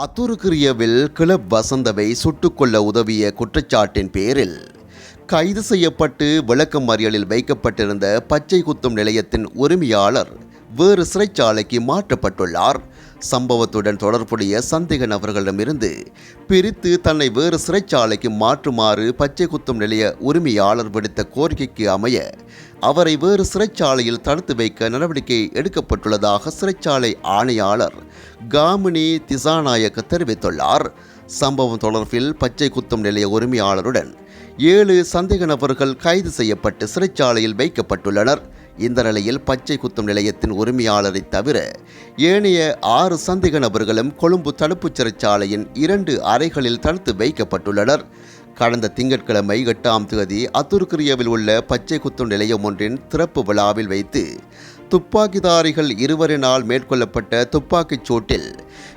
அத்துருக்கிரியவில் club வசந்தவை சுட்டுக்கொள்ள உதவிய குற்றச்சாட்டின் பேரில் கைது செய்யப்பட்டு விளக்கமறியலில் வைக்கப்பட்டிருந்த பச்சை குத்தும் நிலையத்தின் உரிமையாளர் வேறு சிறைச்சாலைக்கு மாற்றப்பட்டுள்ளார். சம்பவத்துடன் தொடர்புடைய சந்தேக நபர்களிடமிருந்து பிரித்து தன்னை வேறு சிறைச்சாலைக்கு மாற்றுமாறு பச்சை குத்தும் நிலைய உரிமையாளர் விடுத்த கோரிக்கைக்கு அமைய அவரை வேறு சிறைச்சாலையில் தடுத்து வைக்க நடவடிக்கை எடுக்கப்பட்டுள்ளதாக சிறைச்சாலை ஆணையாளர் காமினி திசாநாயக்க தெரிவித்துள்ளார். சம்பவம் தொடர்பில் பச்சை குத்தும் நிலைய உரிமையாளருடன் ஏழு சந்தேக நபர்கள் கைது செய்யப்பட்டு சிறைச்சாலையில் வைக்கப்பட்டுள்ளனர். இந்த நிலையில் பச்சை குத்தும் நிலையத்தின் உரிமையாளரை தவிர ஏனைய ஆறு சந்தேக நபர்களும் கொழும்பு தடுப்புச் சிறைச்சாலையின் இரண்டு அறைகளில் தடுத்து வைக்கப்பட்டுள்ளனர். கடந்த திங்கட்கிழமை எட்டாம் தேதி அத்துருக்கிரியவில் உள்ள பச்சை குத்தும் நிலையம் ஒன்றின் திறப்பு விழாவில் வைத்து துப்பாக்கிதாரிகள் இருவரினால் மேற்கொள்ளப்பட்ட துப்பாக்கிச் சூட்டில்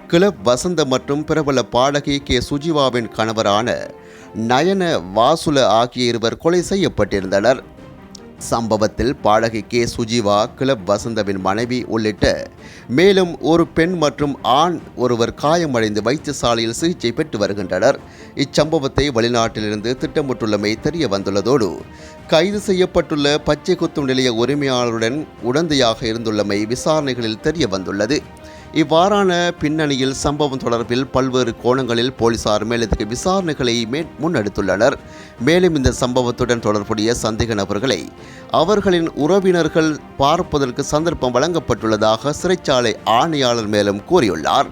கிளப் வசந்த மற்றும் பிரபல பாடகி கே. சுஜிவாவின் கணவரான நயன வாசுல ஆகிய இருவர் கொலை செய்யப்பட்டிருந்தனர். சம்பவத்தில் பாடகி கே. சுஜிவா கிளப் வசந்தவின் மனைவி உள்ளிட்ட மேலும் ஒரு பெண் மற்றும் ஆண் ஒருவர் காயமடைந்து வைத்தியசாலையில் சிகிச்சை பெற்று வருகின்றனர். இச்சம்பவத்தை வெளிநாட்டிலிருந்து திட்டமிட்டுள்ளமை தெரிய வந்துள்ளதோடு கைது செய்யப்பட்டுள்ள பச்சை குத்தும் நிலைய உரிமையாளருடன் உடந்தையாக இருந்துள்ளமை விசாரணைகளில் தெரிய வந்துள்ளது இவ்வாறான பின்னணியில் சம்பவம் தொடர்பில் பல்வேறு கோணங்களில் போலீசார் மேலதிக விசாரணைகளை முன்னெடுத்துள்ளனர். மேலும் இந்த சம்பவத்துடன் தொடர்புடைய சந்தேக நபர்களை அவர்களின் உறவினர்கள் பார்ப்பதற்கு சந்தர்ப்பம் வழங்கப்பட்டுள்ளதாக சிறைச்சாலை ஆணையாளர் மேலும் கூறியுள்ளார்.